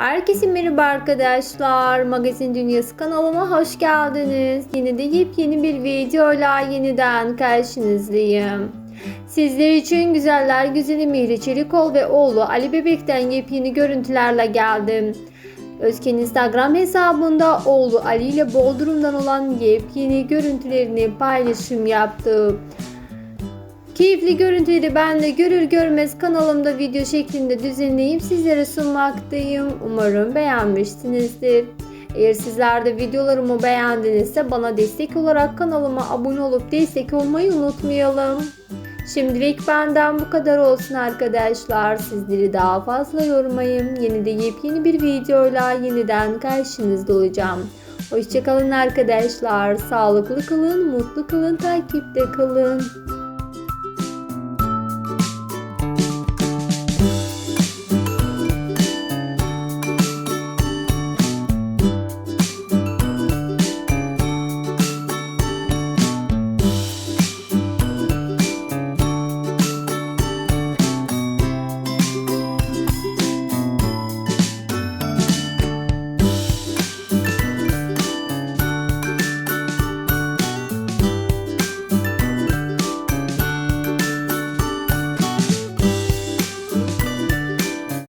Herkese merhaba arkadaşlar. Magazin Dünyası kanalıma hoş geldiniz. Yine de yepyeni bir videoyla yeniden karşınızdayım. Sizler için güzeller güzeli Mihri Çelikol ve oğlu Ali Bebek'ten yepyeni görüntülerle geldim. Özken Instagram hesabında oğlu Ali ile Bodrum'dan olan yepyeni görüntülerini paylaşım yaptı. Keyifli görüntüleri ben de görür görmez kanalımda video şeklinde düzenleyip sizlere sunmaktayım. Umarım beğenmişsinizdir. Eğer sizler de videolarımı beğendinizse bana destek olarak kanalıma abone olup destek olmayı unutmayalım. Şimdilik benden bu kadar olsun arkadaşlar. Sizleri daha fazla yormayayım. Yeni de yepyeni bir videoyla yeniden karşınızda olacağım. Hoşçakalın arkadaşlar. Sağlıklı kalın, mutlu kalın, takipte kalın.